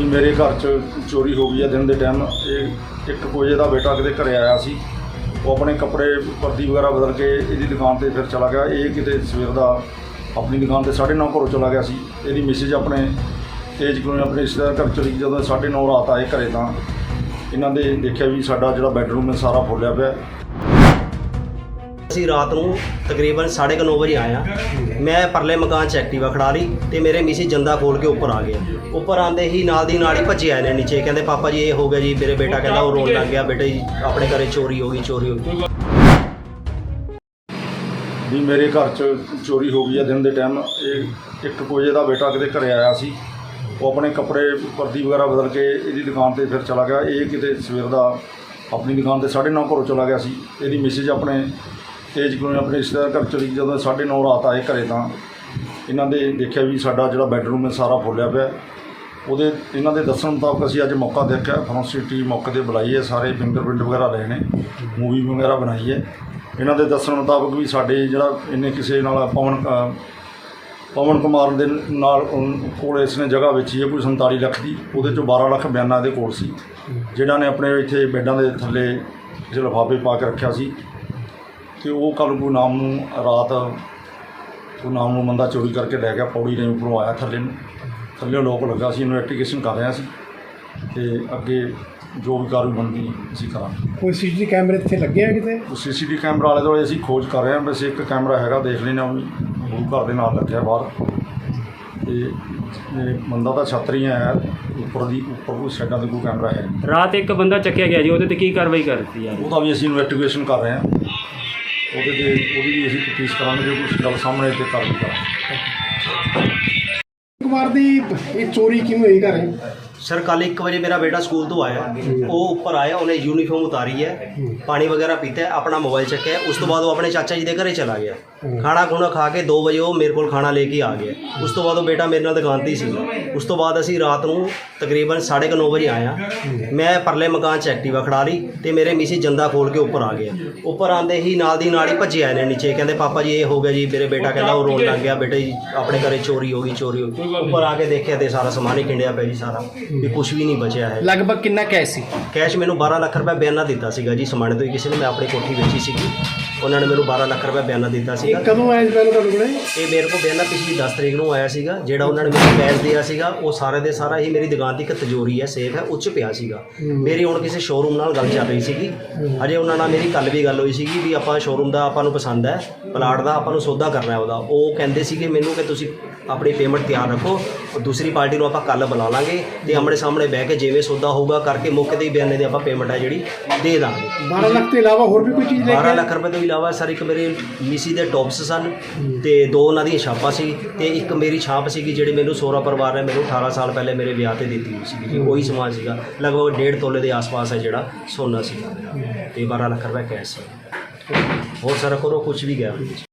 ਵੀ ਮੇਰੇ ਘਰ 'ਚ ਚੋਰੀ ਹੋ ਗਈ ਹੈ ਦਿਨ ਦੇ ਟਾਈਮ ਇਹ ਇੱਕ ਕੋਜੇ ਦਾ ਬੇਟਾ ਕਿਤੇ ਘਰੇ ਆਇਆ ਸੀ। ਉਹ ਆਪਣੇ ਕੱਪੜੇ ਵਰਦੀ ਵਗੈਰਾ ਬਦਲ ਕੇ ਇਹਦੀ ਦੁਕਾਨ ਤੇ ਫਿਰ ਚਲਾ ਗਿਆ। ਇਹ ਕਿਤੇ ਸਵੇਰ ਦਾ ਆਪਣੀ ਦੁਕਾਨ ਤੇ 9:30 ਘਰੋਂ ਚਲਾ ਗਿਆ ਸੀ। ਇਹਦੀ ਮਿਸਿਜ ਆਪਣੇ ਤੇਜ ਕੋਲ ਆਪਣੇ ਰਿਸ਼ਤੇਦਾਰ ਘਰ ਚਲੀ ਗਈ। ਜਦੋਂ 9:30 ਰਾਤ ਆਏ ਘਰੇ ਤਾਂ ਇਹਨਾਂ ਦੇ ਦੇਖਿਆ ਵੀ ਸਾਡਾ ਜਿਹੜਾ ਬੈਡਰੂਮ ਹੈ ਸਾਰਾ ਫੁੱਲਿਆ ਪਿਆ। ਅਸੀਂ ਰਾਤ ਨੂੰ ਤਕਰੀਬਨ 9:30 ਵਜੇ ਆਇਆ ਮੈਂ ਪਰਲੇ ਮਕਾਨ 'ਚ ਐਕਟਿਵਾ ਖੜਾ ਲਈ ਤੇ ਮੇਰੇ ਮਿਸੀ ਜੰਦਾ ਖੋਲ ਕੇ ਉੱਪਰ ਆ ਗਿਆ। ਉੱਪਰ ਆਂਦੇ ਹੀ ਨਾਲ ਦੀ ਨਾਲ ਹੀ ਭੱਜੇ ਆਏ ਨੇ ਨੀਚੇ। ਕਹਿੰਦੇ, ਪਾਪਾ ਜੀ, ਇਹ ਹੋ ਗਿਆ ਜੀ, ਮੇਰੇ ਬੇਟਾ ਕਹਿੰਦਾ ਉਹ ਰੋਣ ਲੱਗ ਗਿਆ। ਬੇਟੇ ਜੀ, ਆਪਣੇ ਘਰੇ ਚੋਰੀ ਹੋ ਗਈ, ਚੋਰੀ ਹੋ ਗਈ। ਵੀ ਮੇਰੇ ਘਰ 'ਚ ਚੋਰੀ ਹੋ ਗਈ ਆ ਦਿਨ ਦੇ ਟਾਈਮ। ਇਹ ਇੱਕ ਕੋਜੇ ਦਾ ਬੇਟਾ ਕਿਤੇ ਘਰੇ ਆਇਆ ਸੀ। ਉਹ ਆਪਣੇ ਕੱਪੜੇ ਵਰਦੀ ਵਗੈਰਾ ਬਦਲ ਕੇ ਇਹਦੀ ਦੁਕਾਨ ਤੇ ਫਿਰ ਚਲਾ ਗਿਆ। ਇਹ ਕਿਤੇ ਸਵੇਰ ਦਾ ਆਪਣੀ ਦੁਕਾਨ ਤੇ 9:30 ਘਰੋਂ ਚਲਾ ਗਿਆ ਸੀ। ਇਹਦੀ ਮੈਸੇਜ ਆਪਣੇ ਤੇਜ ਕੋਲ ਆਪਣੇ ਰਿਸ਼ਤੇਦਾਰ ਘਰ ਚਲੀ ਜਦੋਂ 9:30 ਰਾਤ ਆਏ ਘਰੇ ਤਾਂ ਇਹਨਾਂ ਦੇ ਦੇਖਿਆ ਵੀ ਸਾਡਾ ਜਿਹੜਾ ਬੈੱਡਰੂਮ ਹੈ ਸਾਰਾ ਫੁੱਲਿਆ ਪਿਆ। ਉਹਦੇ ਇਹਨਾਂ ਦੇ ਦੱਸਣ ਮੁਤਾਬਕ ਅਸੀਂ ਅੱਜ ਮੌਕਾ ਦੇਖਿਆ ਫੋਰੈਂਸਿਕ ਟੀਮ ਮੌਕੇ ਤੇ ਬੁਲਾਈ ਹੈ ਸਾਰੇ ਫਿੰਗਰਪ੍ਰਿੰਟ ਵਗੈਰਾ ਲਏ ਨੇ ਮੂਵੀ ਵਗੈਰਾ ਬਣਾਈ ਹੈ। ਇਹਨਾਂ ਦੇ ਦੱਸਣ ਮੁਤਾਬਕ ਵੀ ਸਾਡੇ ਜਿਹੜਾ ਇਹਨੇ ਕਿਸੇ ਨਾਲ ਪਵਨ ਪਵਨ ਕੁਮਾਰ ਦੇ ਨਾਲ ਕੋਲ ਇਸ ਨੇ ਜਗ੍ਹਾ ਵੇਚੀ ਹੈ ਕੋਈ 47 ਲੱਖ ਦੀ ਉਹਦੇ ਚੋਂ 12 ਲੱਖ ਬਿਆਨਾ ਇਹਦੇ ਕੋਲ ਸੀ। ਜਿਹੜਾ ਨੇ ਆਪਣੇ ਇੱਥੇ ਬੈੱਡਾਂ ਦੇ ਥੱਲੇ ਕਿਸੇ ਲਿਫਾਫੇ ਪਾ ਕੇ ਰੱਖਿਆ ਸੀ। ਤੇ ਉਹ ਕੱਲ ਕੋਈ ਨਾਮ ਨੂੰ ਰਾਤ ਉਹ ਨਾਮ ਨੂੰ ਬੰਦਾ ਚੋਰੀ ਕਰਕੇ ਲੈ ਗਿਆ ਪੌੜੀ ਨੇ ਉੱਪਰੋਂ ਆਇਆ ਥੱਲੇ ਨੂੰ। ਥੱਲੇ ਲੋਕ ਲੱਗਾ ਸੀ ਇਨਵੈਸਟੀਗੇਸ਼ਨ ਕਰ ਰਿਹਾ ਸੀ। ਤੇ ਅੱਗੇ ਜੋ ਵੀ ਕਾਰਵਾਈ ਬਣਦੀ ਅਸੀਂ ਕਰਾਂਗੇ। ਕੋਈ ਸੀਸੀਟੀਵੀ ਕੈਮਰੇ ਇੱਥੇ ਲੱਗੇ ਆ ਕਿਤੇ? ਉਹ ਸੀਸੀਟੀਵੀ ਕੈਮਰਾ ਵਾਲੇ ਤੋਂ ਅਸੀਂ ਖੋਜ ਕਰ ਰਹੇ ਹਾਂ ਵੈਸੇ ਇੱਕ ਕੈਮਰਾ ਹੈਗਾ ਦੇਖ ਲੈਣਾ ਉਹ ਵੀ। ਉਹ ਘਰ ਦੇ ਨਾਲ ਲੱਗਿਆ ਬਾਹਰ। ਤੇ ਇਹ ਬੰਦਾ ਤਾਂ ਛਤਰੀ ਹੈ ਉੱਪਰ ਦੀ ਉੱਪਰ ਕੋਈ ਸਾਈਡਾਂ ਤੇ ਕੋਈ ਕੈਮਰਾ ਹੈ। ਰਾਤ ਇੱਕ ਬੰਦਾ ਚੱਕਿਆ ਗਿਆ ਜੀ ਉਹਦੇ ਤੇ ਕੀ ਕਾਰਵਾਈ ਕਰਤੀ ਯਾਰ ਉਹਦਾ ਵੀ ਅਸੀਂ ਇਨਵੈਸਟੀਗੇਸ਼ਨ ਕਰ ਰਹੇ ਹਾਂ। ਉਹਦੇ ਤੇ ਉਹਦੀ ਵੀ ਅਸੀਂ ਤਫਤੀਸ਼ ਕਰਾਂਗੇ, ਜੇ ਕੋਈ ਗੱਲ ਸਾਹਮਣੇ ਤੇ ਕਾਰਵਾਈ ਕਰਾਂਗੇ ਕੁਮਾਰ ਦੀ ਇਹ ਚੋਰੀ ਕਿਵੇਂ ਹੋਈ ਘਰ? ਸਰ ਕੱਲ 1 ਵਜੇ ਮੇਰਾ ਬੇਟਾ ਸਕੂਲ ਤੋਂ ਆਇਆ। ਉਹ ਉੱਪਰ ਆਇਆ ਉਹਨੇ ਯੂਨੀਫਾਰਮ ਉਤਾਰੀ ਹੈ ਪਾਣੀ ਵਗੈਰਾ ਪੀਤਾ ਹੈ, ਆਪਣਾ ਮੋਬਾਈਲ ਚੱਕਿਆ ਹੈ। ਉਸ ਤੋਂ ਬਾਅਦ ਉਹ ਆਪਣੇ ਚਾਚਾ ਜੀ ਦੇ ਘਰੇ ਚਲਾ ਗਿਆ। ਖਾਣਾ ਖੁਣਾ ਖਾ ਕੇ 2 ਵਜੇ ਉਹ ਮੇਰੇ ਕੋਲ ਖਾਣਾ ਲੈ ਕੇ ਆ ਗਿਆ। ਉਸ ਤੋਂ ਬਾਅਦ ਉਹ ਬੇਟਾ ਮੇਰੇ ਨਾਲ ਦੁਕਾਨ ਤੇ ਹੀ ਸੀ। ਉਸ ਤੋਂ ਬਾਅਦ ਅਸੀਂ ਰਾਤ ਨੂੰ ਤਕਰੀਬਨ 9:30 ਵਜੇ ਆਇਆ। ਮੈਂ ਪਰਲੇ ਮਕਾਨ 'ਚ ਐਕਟਿਵਾ ਖੜਾ ਲਈ ਤੇ ਮੇਰੇ ਮਿਸੀ ਜੰਦਾ ਖੋਲ ਕੇ ਉੱਪਰ ਆ ਗਿਆ। ਉੱਪਰ ਆਂਦੇ ਹੀ ਨਾਲ ਦੀ ਨਾਲ ਹੀ ਭੱਜੇ ਆਏ ਨੇ ਨੀਚੇ। ਕਹਿੰਦੇ ਪਾਪਾ ਜੀ ਇਹ ਹੋ ਗਿਆ ਜੀ ਮੇਰੇ ਬੇਟਾ ਕਹਿੰਦਾ ਉਹ ਰੋਣ ਲੱਗ ਗਿਆ। ਬੇਟੇ ਜੀ ਆਪਣੇ ਘਰੇ ਚੋਰੀ ਹੋ ਗਈ ਚੋਰੀ ਹੋ ਗਈ। ਉੱਪਰ ਆ ਕੇ ਦੇਖਿਆ ਤੇ ਸਾਰਾ ਸਮਾਨ ਹੀ ਖਿੰਡਿਆ ਪਿਆ ਜੀ ਸਾਰਾ। ਵੀ ਕੁਝ ਵੀ ਨਹੀਂ ਬਚਿਆ ਹੈ। ਲਗਭਗ ਕਿੰਨਾ ਕੈਸ਼ ਸੀ? ਕੈਸ਼ ਮੈਨੂੰ 12 ਲੱਖ ਰੁਪਏ ਬਿਆਨਾ ਦਿੱਤਾ ਸੀਗਾ ਜੀ। ਸਮਾਣੇ ਤੋਂ ਹੀ ਕਿਸੇ ਨੇ ਮੈਂ ਆਪਣੀ ਕੋਠੀ ਵੇਚੀ ਸੀਗੀ। ਉਹਨਾਂ ਨੇ ਮੈਨੂੰ 12 ਲੱਖ ਰੁਪਏ ਬਿਆਨਾ ਦਿੱਤਾ ਇਹ ਸੀਗਾ ਕਦੋਂ ਆਇਆ ਸੀ ਪਹਿਲਾਂ ਤੁਹਾਡੇ ਕੋਲੇ? ਇਹ ਮੇਰੇ ਕੋਲ ਬਿਆਨਾ ਪਿਛਲੀ 10 ਤਰੀਕ ਨੂੰ ਆਇਆ ਸੀਗਾ। ਜਿਹੜਾ ਉਹਨਾਂ ਨੇ ਮੈਨੂੰ ਕੈਸ਼ ਦਿਆ ਸੀਗਾ ਉਹ ਸਾਰੇ ਦੇ ਸਾਰਾ ਹੀ ਮੇਰੀ ਦੁਕਾਨ ਦੀ ਇੱਕ ਤਿਜੋਰੀ ਹੈ ਸੇਫ ਹੈ ਉੱਚ ਪਿਆ ਸੀਗਾ। ਮੇਰੀ ਹੁਣ ਕਿਸੇ ਸ਼ੋਰੂਮ ਨਾਲ ਗੱਲ ਚੱਲ ਰਹੀ ਸੀਗੀ। ਅਜੇ ਉਹਨਾਂ ਨਾਲ ਮੇਰੀ ਕੱਲ ਵੀ ਗੱਲ ਹੋਈ ਸੀਗੀ ਵੀ ਆਪਾਂ ਸ਼ੋਰੂਮ ਦਾ ਆਪਾਂ ਨੂੰ ਪਸੰਦ ਹੈ ਪਲਾਟ ਦਾ ਆਪਾਂ ਨੂੰ ਸੌਦਾ ਕਰਨਾ ਹੈ ਉਹਦਾ। ਉਹ ਕਹਿੰਦੇ ਸੀਗੇ ਮੈਨੂੰ ਕਿ ਤੁਸੀਂ ਆਪਣੀ ਪੇਮੈਂਟ ਤਿਆਰ ਰੱਖੋ। ਉਹ ਦੂਸਰੀ ਪਾਰਟੀ ਨੂੰ ਆਪਾਂ ਕੱਲ ਬੁਲਾ ਲਾਂਗੇ ਤੇ ਆਮਣੇ ਸਾਹਮਣੇ ਬਹਿ ਕੇ ਜਿਵੇਂ ਸੌਦਾ ਹੋਊਗਾ ਕਰਕੇ ਮੌਕੇ ਹੀ ਬਿਆਨੇ ਦੇ ਆਪਾਂ ਪੇਮੈਂਟ ਹੈ ਜਿਹੜੀ ਦੇ ਦਾਂਗੇ। 12 ਲੱਖ ਤੋਂ ਇਲਾਵਾ ਹੋਰ ਵੀ ਕੋਈ ਚੀਜ਼ ਲੈ 12 ਕੇ ਲੱਖ ਰੁਪਏ ਤੋਂ ਇਲਾਵਾ ਸਰ ਇੱਕ ਮੇਰੇ ਮਿਸੀ ਦੇ ਟੌਪਸ ਸਨ ਤੇ ਦੋ ਉਹਨਾਂ ਦੀਆਂ ਛਾਪਾਂ ਸੀ ਤੇ ਇੱਕ ਮੇਰੀ ਛਾਪ ਸੀਗੀ ਜਿਹੜੀ ਮੈਨੂੰ ਸੋਹਰਾ ਪਰਿਵਾਰ ਨੇ ਮੈਨੂੰ 18 ਸਾਲ ਪਹਿਲੇ ਮੇਰੇ ਵਿਆਹ ਤੇ ਦਿੱਤੀ ਹੋਈ ਸੀਗੀ। ਜੀ ਉਹੀ ਸਮਾਨ ਸੀਗਾ। ਲਗਭਗ 1.5 ਤੋਲੇ ਦੇ ਆਸ-ਪਾਸ ਹੈ ਜਿਹੜਾ ਸੋਨਾ ਸੀਗਾ। ਤੇ 12 ਲੱਖ ਰੁਪਏ ਕੈਸ਼ ਸੀ। ਹੋਰ ਸਾਰਾ ਕਰੋ ਕੁਝ ਵੀ ਗਿਆ।